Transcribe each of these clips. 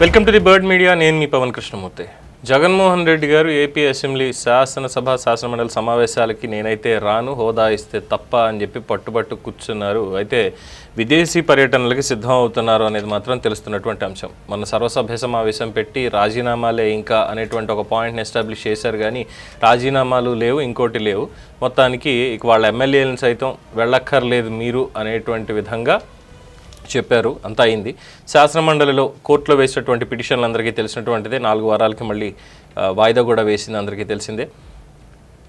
Welcome to the Bird Media నేను మీ పవన్ కృష్ణమూర్తి. జగన్మోహన్ రెడ్డి గారు ఏపీ అసెంబ్లీ శాసనసభ శాసనమండలి సమావేశాలకి నేనైతే రాను హోదా ఇస్తే తప్ప అని చెప్పి పట్టుబట్టు కూర్చున్నారు. అయితే విదేశీ పర్యటనలకి సిద్ధం అవుతున్నారు అనేది మాత్రం తెలుస్తున్నటువంటి అంశం. మన సర్వసభ్య సమావేశం పెట్టి రాజీనామాలే ఇంకా అనేటువంటి ఒక పాయింట్ని ఎస్టాబ్లిష్ చేశారు కానీ రాజీనామాలు లేవు ఇంకోటి లేవు. మొత్తానికి ఇక వాళ్ళ ఎమ్మెల్యేలను సైతం వెళ్ళక్కర్లేదు మీరు అనేటువంటి విధంగా చెప్పారు. అంతా అయింది. శాసనమండలిలో కోర్టులో వేసినటువంటి పిటిషన్లు అందరికీ తెలిసినటువంటిదే. నాలుగు వారాలకి మళ్ళీ వాయిదా కూడా వేసింది అందరికీ తెలిసిందే.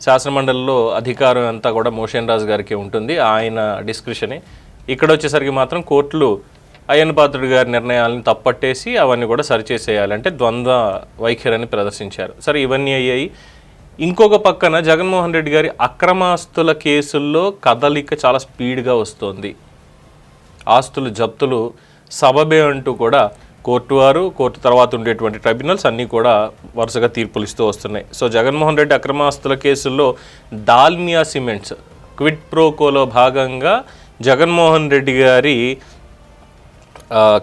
శాసనమండలిలో అధికారం అంతా కూడా మోషన్ రాజు గారికి ఉంటుంది. ఆయన డిస్క్రిషనే ఇక్కడ వచ్చేసరికి మాత్రం కోర్టులు అయ్యన్న పాత్రుడు గారి నిర్ణయాలను తప్పట్టేసి అవన్నీ కూడా సరిచేసేయాలంటే ద్వంద్వ వైఖరిని ప్రదర్శించారు. సరే ఇవన్నీ అయ్యాయి. ఇంకొక పక్కన జగన్మోహన్ రెడ్డి గారి అక్రమాస్తుల కేసుల్లో కదలిక చాలా స్పీడ్గా వస్తోంది. ఆస్తులు జప్తులు సబబే అంటూ కూడా కోర్టు వారు కోర్టు తర్వాత ఉండేటువంటి ట్రైబ్యునల్స్ అన్నీ కూడా వరుసగా తీర్పులు ఇస్తూ వస్తున్నాయి. సో జగన్మోహన్ రెడ్డి అక్రమాస్తుల కేసుల్లో దాల్మియా సిమెంట్స్ క్విట్ ప్రోకోలో భాగంగా జగన్మోహన్ రెడ్డి గారి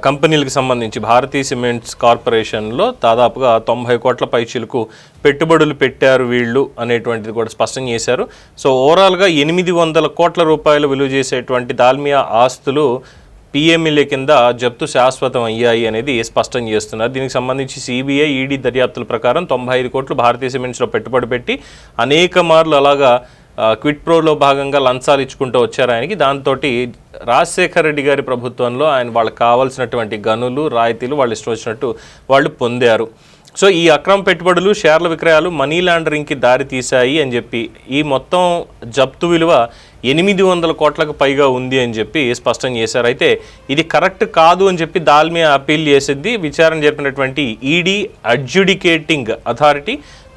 కంపెనీలకు సంబంధించి భారతీయ సిమెంట్స్ కార్పొరేషన్లో దాదాపుగా తొంభై కోట్ల పైచీలకు పెట్టుబడులు పెట్టారు వీళ్ళు అనేటువంటిది కూడా స్పష్టం చేశారు. సో ఓవరాల్గా ఎనిమిది వందల కోట్ల రూపాయలు విలువ చేసేటువంటి దాల్మియా ఆస్తులు పిఎంఎల్ఏ కింద జప్తు శాశ్వతం అయ్యాయి అనేది స్పష్టం చేస్తున్నారు. దీనికి సంబంధించి సిబిఐ ఈడీ దర్యాప్తుల ప్రకారం తొంభై ఐదు కోట్లు భారతీయ సిమెంట్స్లో పెట్టుబడి పెట్టి అనేక మార్లు అలాగా క్విట్ ప్రోలో భాగంగా లంచాలు ఇచ్చుకుంటూ వచ్చారు ఆయనకి. దాంతో రాజశేఖర రెడ్డి గారి ప్రభుత్వంలో ఆయన వాళ్ళకి కావాల్సినటువంటి గనులు రాయితీలు వాళ్ళు ఇష్టం వచ్చినట్టు వాళ్ళు పొందారు. సో ఈ అక్రమ పెట్టుబడులు షేర్ల విక్రయాలు మనీ లాండరింగ్కి దారి తీశాయి అని చెప్పి ఈ మొత్తం జప్తు విలువ ఎనిమిది వందల కోట్లకు పైగా ఉంది అని చెప్పి స్పష్టం చేశారు. అయితే ఇది కరెక్ట్ కాదు అని చెప్పి దాల్మియా అప్పీల్ చేసింది విచారణ జరిపినటువంటి ఈడీ అడ్జుడికేటింగ్ అథారిటీ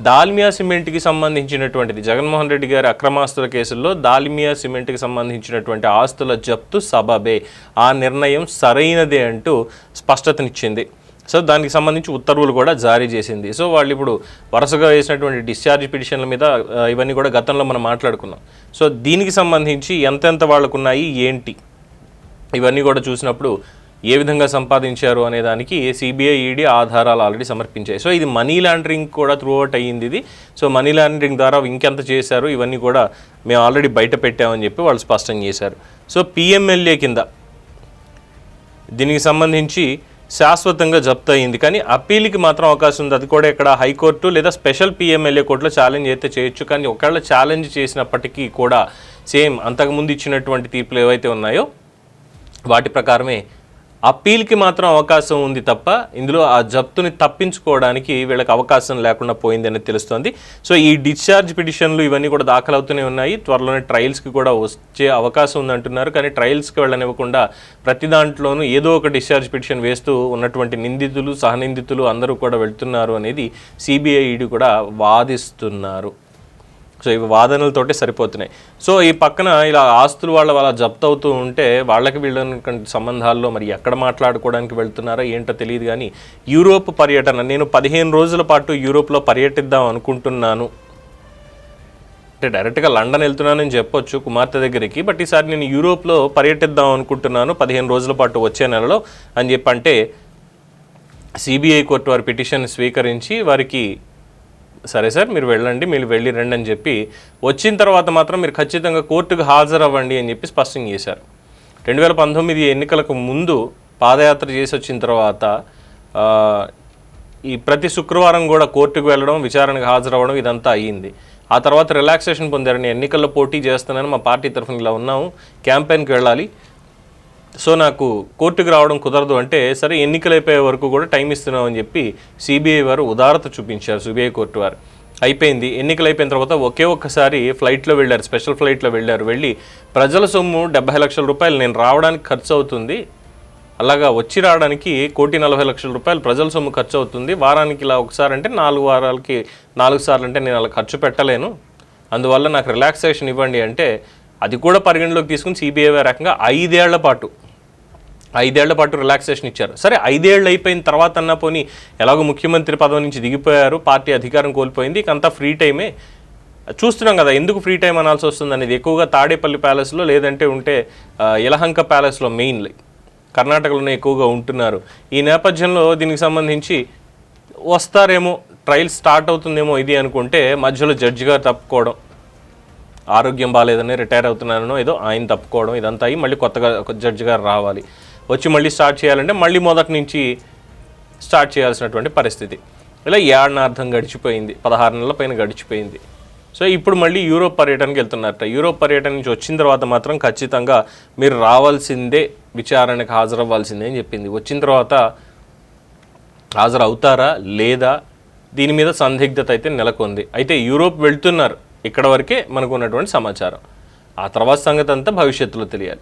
దాల్మియా సిమెంట్కి సంబంధించినటువంటిది. జగన్మోహన్ రెడ్డి గారి అక్రమాస్తుల కేసుల్లో దాల్మియా సిమెంట్కి సంబంధించినటువంటి ఆస్తుల జప్తు సబబే. ఆ నిర్ణయం సరైనదే అంటూ స్పష్టతనిచ్చింది. సో దానికి సంబంధించి ఉత్తర్వులు కూడా జారీ చేసింది. సో వాళ్ళు ఇప్పుడు వరుసగా వేసినటువంటి డిశ్చార్జ్ పిటిషన్ల మీద ఇవన్నీ కూడా గతంలో మనం మాట్లాడుకున్నాం. సో దీనికి సంబంధించి ఎంతెంత వాళ్ళకున్నాయి ఏంటి? ఇవన్నీ కూడా చూసినప్పుడు ఏ విధంగా సంపాదించారు అనే దానికి సిబిఐ ఈడీ ఆధారాలు ఆల్రెడీ సమర్పించాయి. సో ఇది మనీ లాండరింగ్ కూడా త్రూ అవుట్ అయ్యింది ఇది. సో మనీ లాండరింగ్ ద్వారా ఇంకెంత చేశారు ఇవన్నీ కూడా మేము ఆల్రెడీ బయట పెట్టామని చెప్పి వాళ్ళు స్పష్టం చేశారు. సో పిఎంఎల్ఏ కింద దీనికి సంబంధించి శాశ్వతంగా జప్తు అయింది. కానీ అప్పీల్కి మాత్రం అవకాశం ఉంది. అది కూడా ఇక్కడ హైకోర్టు లేదా స్పెషల్ పిఎంఎల్ఏ కోర్టులో ఛాలెంజ్ అయితే చేయొచ్చు. కానీ ఒకవేళ ఛాలెంజ్ చేసినప్పటికీ కూడా సేమ్ అంతకుముందు ఇచ్చినటువంటి తీర్పులు ఏవైతే ఉన్నాయో వాటి ప్రకారమే అప్పీల్కి మాత్రం అవకాశం ఉంది తప్ప ఇందులో ఆ జప్తుని తప్పించుకోవడానికి వీళ్ళకి అవకాశం లేకుండా పోయిందని తెలుస్తోంది. సో ఈ డిశ్చార్జ్ పిటిషన్లు ఇవన్నీ కూడా దాఖలవుతూనే ఉన్నాయి. త్వరలోనే ట్రయల్స్కి కూడా వచ్చే అవకాశం ఉంది అంటున్నారు కానీ ట్రయల్స్కి వెళ్ళనివ్వకుండా ప్రతి దాంట్లోనూ ఏదో ఒక డిశ్చార్జ్ పిటిషన్ వేస్తూ ఉన్నటువంటి నిందితులు సహనిందితులు అందరూ కూడా వెళ్తున్నారు అనేది సిబిఐ ఈడీ కూడా వాదిస్తున్నారు. సో ఇవి వాదనలతోటే సరిపోతున్నాయి. సో ఈ పక్కన ఇలా ఆస్తులు వాళ్ళ వాళ్ళ జప్తు అవుతూ ఉంటే వాళ్ళకి వీళ్ళకి సంబంధాల్లో మరి ఎక్కడ మాట్లాడుకోవడానికి వెళ్తున్నారో ఏంటో తెలియదు కానీ యూరోప్ పర్యటన నేను పదిహేను రోజుల పాటు యూరోప్లో పర్యటిద్దాం అనుకుంటున్నాను. అంటే డైరెక్ట్గా లండన్ వెళ్తున్నానని చెప్పొచ్చు కుమార్తె దగ్గరికి బట్ ఈసారి నేను యూరోప్లో పర్యటిద్దాం అనుకుంటున్నాను పదిహేను రోజుల పాటు వచ్చే నెలలో అని చెప్పి అంటే సిబిఐ కోర్టు వారి పిటిషన్ స్వీకరించి వారికి సరే సార్ మీరు వెళ్ళండి మీరు వెళ్ళి రండి అని చెప్పి వచ్చిన తర్వాత మాత్రం మీరు ఖచ్చితంగా కోర్టుకు హాజరవ్వండి అని చెప్పి స్పష్టం చేశారు. రెండు వేల పంతొమ్మిది ఎన్నికలకు ముందు పాదయాత్ర చేసి వచ్చిన తర్వాత ఈ ప్రతి శుక్రవారం కూడా కోర్టుకు వెళ్ళడం విచారణకు హాజరవ్వడం ఇదంతా అయ్యింది. ఆ తర్వాత రిలాక్సేషన్ పొందారు నేను ఎన్నికల్లో పోటీ చేస్తున్నాను మా పార్టీ తరఫున ఇలా ఉన్నాము. క్యాంపెయిన్కి వెళ్ళాలి. సో నాకు కోర్టుకు రావడం కుదరదు అంటే సరే ఎన్నికలు అయిపోయే వరకు కూడా టైం ఇస్తున్నామని చెప్పి సిబిఐ వారు ఉదారత చూపించారు సిబిఐ కోర్టు వారు. అయిపోయింది. ఎన్నికలు అయిపోయిన తర్వాత ఒకే ఒక్కసారి ఫ్లైట్లో వెళ్ళారు స్పెషల్ ఫ్లైట్లో వెళ్ళారు. వెళ్ళి ప్రజల సొమ్ము డెబ్బై లక్షల రూపాయలు నేను రావడానికి ఖర్చు అవుతుంది. అలాగా వచ్చి రావడానికి కోటి నలభై లక్షల రూపాయలు ప్రజల సొమ్ము ఖర్చు అవుతుంది. వారానికి ఇలా ఒకసారి అంటే నాలుగు వారాలకి నాలుగు సార్లు అంటే నేను అలా ఖర్చు పెట్టలేను. అందువల్ల నాకు రిలాక్సేషన్ ఇవ్వండి అంటే అది కూడా పరిగణలోకి తీసుకుని సిబిఐ రకంగా ఐదేళ్ళ పాటు ఐదేళ్ళ పాటు రిలాక్సేషన్ ఇచ్చారు. సరే ఐదేళ్ళు అయిపోయిన తర్వాత అన్న పోనీ ఎలాగో ముఖ్యమంత్రి పదవి నుంచి దిగిపోయారు పార్టీ అధికారం కోల్పోయింది ఇక అంతా ఫ్రీ టైమే చూస్తున్నాం కదా ఎందుకు ఫ్రీ టైం అనాల్సి వస్తుంది అనేది? ఎక్కువగా తాడేపల్లి ప్యాలెస్లో లేదంటే ఉంటే యలహంక ప్యాలెస్లో మెయిన్లీ కర్ణాటకలోనే ఎక్కువగా ఉంటున్నారు. ఈ నేపథ్యంలో దీనికి సంబంధించి వస్తారేమో ట్రయల్ స్టార్ట్ అవుతుందేమో ఇది అనుకుంటే మధ్యలో జడ్జి గారు తప్పుకోవడం ఆరోగ్యం బాగాలేదని రిటైర్ అవుతున్నానో ఏదో ఆయన తప్పుకోవడం ఇదంతా అయ్యి మళ్ళీ కొత్తగా జడ్జి గారు రావాలి. వచ్చి మళ్ళీ స్టార్ట్ చేయాలంటే మళ్ళీ మొదటి నుంచి స్టార్ట్ చేయాల్సినటువంటి పరిస్థితి. ఇలా ఏడార్థం గడిచిపోయింది పదహారు నెలల పైన గడిచిపోయింది. సో ఇప్పుడు మళ్ళీ యూరోప్ పర్యటనకి వెళ్తున్నారట. యూరోప్ పర్యటన నుంచి వచ్చిన తర్వాత మాత్రం ఖచ్చితంగా మీరు రావాల్సిందే విచారణకు హాజరవ్వాల్సిందే అని చెప్పింది. వచ్చిన తర్వాత హాజరవుతారా లేదా? దీని మీద సందిగ్ధత అయితే నెలకొంది. అయితే యూరోప్ వెళ్తున్నారు. ఇక్కడ వరకే మనకు ఉన్నటువంటి సమాచారం. ఆ తర్వాత సంగతి అంతా భవిష్యత్తులో తెలియాలి.